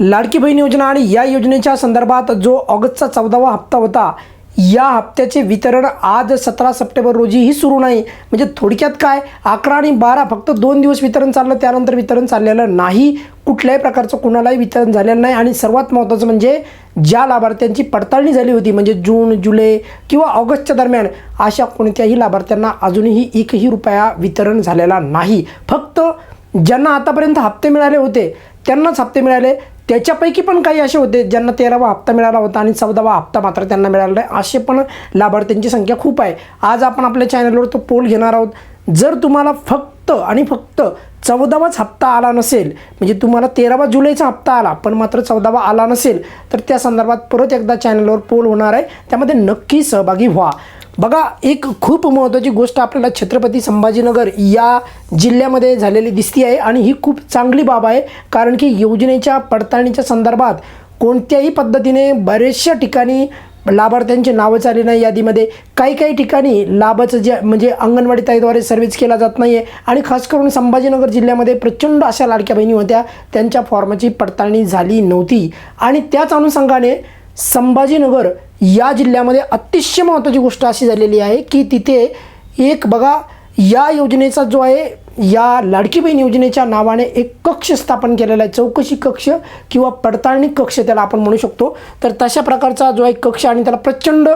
लाडकी बहीण योजना आणि या योजनेच्या संदर्भात जो ऑगस्टचा चौदावा हप्ता होता या हप्त्याचे वितरण आज सतरा सप्टेंबर रोजीही सुरू नाही. म्हणजे थोडक्यात काय? अकरा आणि बारा फक्त दोन दिवस वितरण चाललं त्यानंतर वितरण चाललेलं नाही. कुठल्याही प्रकारचं कुणालाही वितरण झालेलं नाही आणि सर्वात महत्त्वाचं म्हणजे ज्या लाभार्थ्यांची पडताळणी झाली होती म्हणजे जून जुलै किंवा ऑगस्टच्या दरम्यान अशा कोणत्याही लाभार्थ्यांना अजूनही एकही रुपया वितरण झालेला नाही. फक्त ज्यांना आतापर्यंत हप्ते मिळाले होते त्यांनाच हप्ते मिळाले. त्याच्यापैकी पण काही असे होते ज्यांना तेरावा हप्ता मिळाला होता आणि चौदावा हप्ता मात्र त्यांना मिळाला नाही असे पण लाभार्थ्यांची संख्या खूप आहे. आज आपण आपल्या चॅनलवर तो पोल घेणार आहोत. जर तुम्हाला फक्त आणि फक्त चौदावाच हप्ता आला नसेल म्हणजे तुम्हाला तेरावा जुलैचा हप्ता आला पण मात्र चौदावा आला नसेल तर त्या संदर्भात परत एकदा चॅनलवर पोल होणार आहे. त्यामध्ये नक्की सहभागी व्हा. बघा एक खूप महत्त्वाची गोष्ट आपल्याला छत्रपती संभाजीनगर या जिल्ह्यामध्ये झालेली दिसती आहे आणि ही खूप चांगली बाब आहे कारण की योजनेच्या पडताळणीच्या संदर्भात कोणत्याही पद्धतीने बरेचशा ठिकाणी लाभार्थ्यांची नावं आली नाही यादीमध्ये. काही काही ठिकाणी लाभाचं जे म्हणजे अंगणवाडी ताईद्वारे सर्व्हिस केला जात नाही आहे आणि खास करून संभाजीनगर जिल्ह्यामध्ये प्रचंड अशा लाडक्या बहिणी होत्या त्यांच्या फॉर्मची पडताळणी झाली नव्हती. आणि त्याच अनुषंगाने संभाजीनगर या जिल्ह्यामध्ये अतिशय महत्त्वाची गोष्ट अशी झालेली आहे की तिथे एक बघा या योजनेचा जो आहे या लाडकी बहीण योजनेच्या नावाने एक कक्ष स्थापन केलेला आहे. चौकशी कक्ष किंवा पडताळणी कक्ष त्याला आपण म्हणू शकतो. तर तशा प्रकारचा जो आहे कक्ष आणि त्याला प्रचंड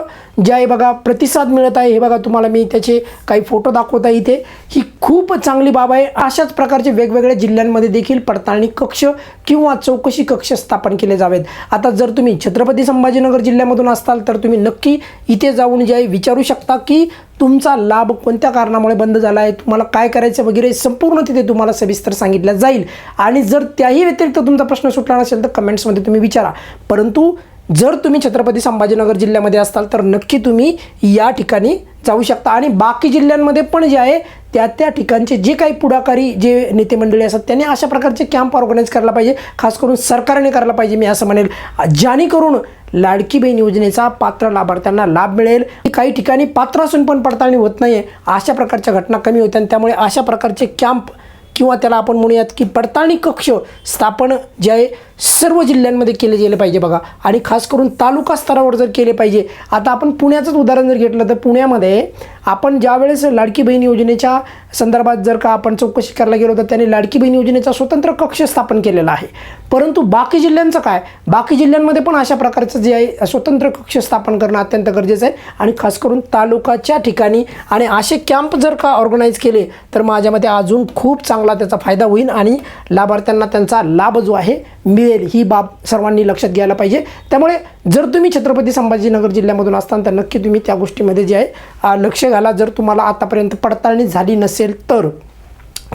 जे आहे बघा प्रतिसाद मिळत आहे. हे बघा तुम्हाला मी त्याचे काही फोटो दाखवत आहे इथे. ही खूप चांगली बाब आहे. अशाच प्रकारचे वेगवेगळ्या जिल्ह्यांमध्ये देखील पडताळणी कक्ष किंवा चौकशी कक्ष स्थापन केले जावेत. आता जर तुम्ही छत्रपती संभाजीनगर जिल्ह्यामधून असाल तर तुम्ही नक्की इथे जाऊन जे आहे विचारू शकता की तुमचा लाभ कोणत्या कारणामुळे बंद झाला आहे तुम्हाला काय करायचं वगैरे संपूर्ण तिथे तुम्हाला सविस्तर सांगितलं जाईल. आणि जर त्याही व्यतिरिक्त तुमचा प्रश्न सुटला नसेल तर कमेंट्समध्ये तुम्ही विचारा. परंतु जर तुम्ही छत्रपती संभाजीनगर जिल्ह्यामध्ये असाल तर नक्की तुम्ही या ठिकाणी जाऊ शकता. आणि बाकी जिल्ह्यांमध्ये पण जे आहे त्या त्या ठिकाणचे जे काही पुढाकारी जे नेते मंडळी असतात त्यांनी अशा प्रकारचे कॅम्प ऑर्गनाईज करायला पाहिजे. खास करून सरकारने करायला पाहिजे मी असं म्हणेल. जेणेकरून लाडकी बहीण योजनेचा पात्र लाभार्थ्यांना लाभ मिळेल. काही ठिकाणी पात्र असून पण पडताळणी होत नाही आहे अशा प्रकारच्या घटना कमी होत्या आणि त्यामुळे अशा प्रकारचे कॅम्प किंवा त्याला आपण म्हणूयात की पडताळणी कक्ष स्थापन जे आहे सर्व जिल्ह्यांमध्ये केले गेले पाहिजे बघा. आणि खास करून तालुका स्तरावर जर केले पाहिजे आता आपण पुण्याचंच उदाहरण जर घेतलं तर पुण्यामध्ये आपण ज्यावेळेस लाडकी बहीण योजनेच्या संदर्भात जर का आपण चौकशी करायला गेलो तर त्यांनी लाडकी बहीण योजनेचा स्वतंत्र कक्ष स्थापन केलेला आहे. परंतु बाकी जिल्ह्यांचं काय? बाकी जिल्ह्यांमध्ये पण अशा प्रकारचं जे आहे स्वतंत्र कक्ष स्थापन करणं अत्यंत गरजेचं आहे. आणि खास करून तालुकाच्या ठिकाणी आणि असे कॅम्प जर का ऑर्गनाईज केले तर माझ्या मते अजून खूप चांगला त्याचा फायदा होईल आणि लाभार्थ्यांना त्यांचा लाभ जो आहे मिळेल ही बाब सर्वांनी लक्षात घ्यायला पाहिजे. त्यामुळे जर तुम्ही छत्रपती संभाजीनगर जिल्ह्यामधून असताल तर नक्की तुम्ही त्या गोष्टीमध्ये जे आहे लक्ष घाला. जर तुम्हाला आतापर्यंत पडताळणी झाली नसेल तर.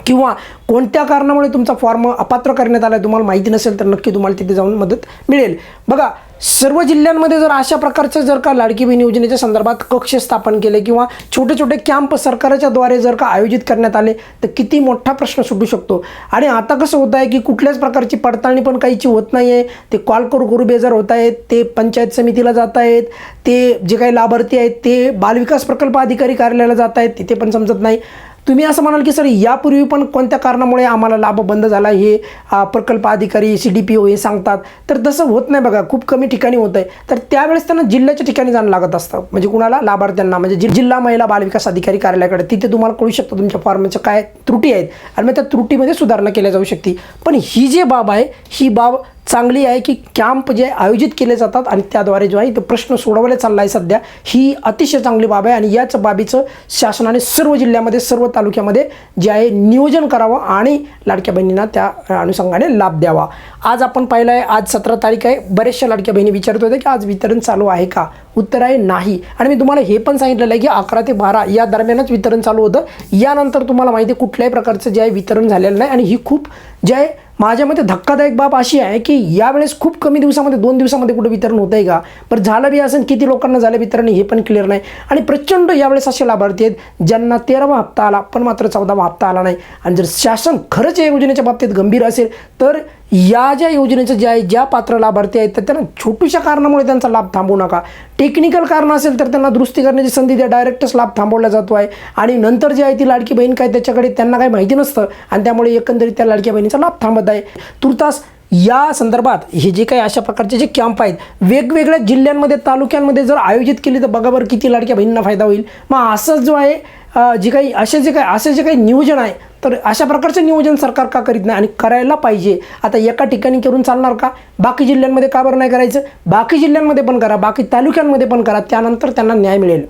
किंवा कोणत्या कारणामुळे तुमचा फॉर्म अपात्र करण्यात आला आहे तुम्हाला माहिती नसेल तर नक्की तुम्हाला तिथे जाऊन मदत मिळेल. बघा सर्व जिल्ह्यांमध्ये जर अशा प्रकारचं जर का लाडकी बहीण योजनेच्या संदर्भात कक्ष स्थापन केले किंवा छोटे छोटे कॅम्प सरकारच्या द्वारे जर का आयोजित करण्यात आले तर किती मोठा प्रश्न सुटू शकतो. आणि आता कसं होत आहे की कुठल्याच प्रकारची पडताळणी पण काहीची होत नाही आहे ते कॉल करू करू बेजार होत आहेत ते पंचायत समितीला जात आहेत ते जे काही लाभार्थी आहेत ते बालविकास प्रकल्प अधिकारी कार्यालयाला जात आहेत तिथे पण समजत नाही. तुम्ही असं म्हणाल की सर यापूर्वी पण कोणत्या कारणामुळे आम्हाला लाभ बंद झाला? हे प्रकल्प अधिकारी सी डी पी ओ हे सांगतात. तर तसं होत नाही बघा. खूप कमी ठिकाणी होत आहे. तर त्यावेळेस त्यांना जिल्ह्याच्या ठिकाणी जाणं लागत असतं. म्हणजे कुणाला? लाभार्थ्यांना. म्हणजे जि- जिल्हा महिला बालविकास अधिकारी कार्यालयाकडे. तिथे तुम्हाला कळू शकतं तुमच्या फॉर्मच्या काय त्रुटी आहेत. आणि मग त्या त्रुटीमध्ये सुधारणा केल्या जाऊ शकते. पण ही जी बाब आहे ही बाब चांगली आहे की कॅम्प जे आयोजित केले जातात आणि त्याद्वारे जो आहे तो प्रश्न सोडवले चालला आहे सध्या ही अतिशय चांगली बाब आहे. आणि याच बाबीचं शासनाने सर्व जिल्ह्यामध्ये सर्व तालुक्यामध्ये जे आहे नियोजन करावं आणि लाडक्या बहिणींना त्या अनुषंगाने लाभ द्यावा. आज आपण पाहिलं आहे आज सतरा तारीख आहे. बऱ्याचशा लाडक्या बहिणी विचारत होत्या की आज वितरण चालू आहे का? उत्तर आहे नाही. आणि मी तुम्हाला हे पण सांगितलेलं आहे की अकरा ते बारा या दरम्यानच वितरण चालू होतं. यानंतर तुम्हाला माहिती आहे कुठल्याही प्रकारचं जे आहे वितरण झालेलं नाही. आणि ही खूप जे आहे माझ्या मते धक्कादायक बाब अशी आहे की यावेळेस खूप कमी दिवसामध्ये दोन दिवसामध्ये कुठं वितरण होतं आहे का? पर झालं बी असेल किती लोकांना झालं वितरण हे पण क्लिअर नाही. आणि प्रचंड यावेळेस असे लाभार्थी आहेत ज्यांना तेरावा हप्ता आला पण मात्र चौदावा हप्ता आला नाही. आणि जर शासन खरंच या योजनेच्या बाबतीत गंभीर असेल तर या ज्या योजनेचं जे आहे ज्या पात्र लाभार्थी आहेत तर त्यांना छोट्याशा कारणामुळे त्यांचा लाभ थांबवू नका. टेक्निकल कारण असेल तर त्यांना दुरुस्ती करण्याची संधी द्या. डायरेक्टच लाभ थांबवला जातो आहे. आणि नंतर जे आहे ती लाडकी बहीण काय त्याच्याकडे त्यांना काही माहिती नसतं. आणि त्यामुळे एकंदरीत त्या लाडक्या बहिणीचा लाभ थांबत आहे. तुर्तास या संदर्भात हे जे काही अशा प्रकारचे जे कॅम्प आहेत वेगवेगळ्या जिल्ह्यांमध्ये तालुक्यांमध्ये जर आयोजित केली तर बघा बरं किती लाडक्या बहिणींना फायदा होईल. मग असं जो आहे जे काही असे जे काही असे जे काही नियोजन आहे तर अशा प्रकारचं नियोजन सरकार का करीत नाही आणि करायला पाहिजे? आता एका ठिकाणी करून चालणार का? बाकी जिल्ह्यांमध्ये का बरं नाही करायचं? बाकी जिल्ह्यांमध्ये पण करा बाकी तालुक्यांमध्ये पण करा त्यानंतर त्यांना न्याय मिळेल.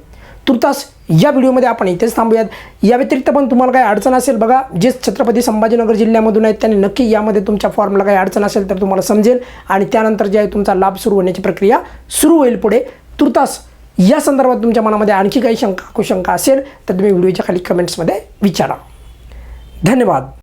तुर्तास या व्हिडिओमध्ये आपण इथेच थांबूयात. या व्यतिरिक्त पण तुम्हाला काही अडचण असेल बघा जे छत्रपती संभाजीनगर जिल्ह्यामधून आहेत त्यांनी नक्की यामध्ये तुमच्या फॉर्मला काही अडचण असेल तर तुम्हाला समजेल आणि त्यानंतर जे आहे तुमचा लाभ सुरू होण्याची प्रक्रिया सुरू होईल पुढे. तुर्तास या संदर्भात तुमच्या मनामध्ये आणखी काही शंका कुशंका असेल तर तुम्ही व्हिडिओच्या खाली कमेंट्समध्ये विचारा. धन्यवाद.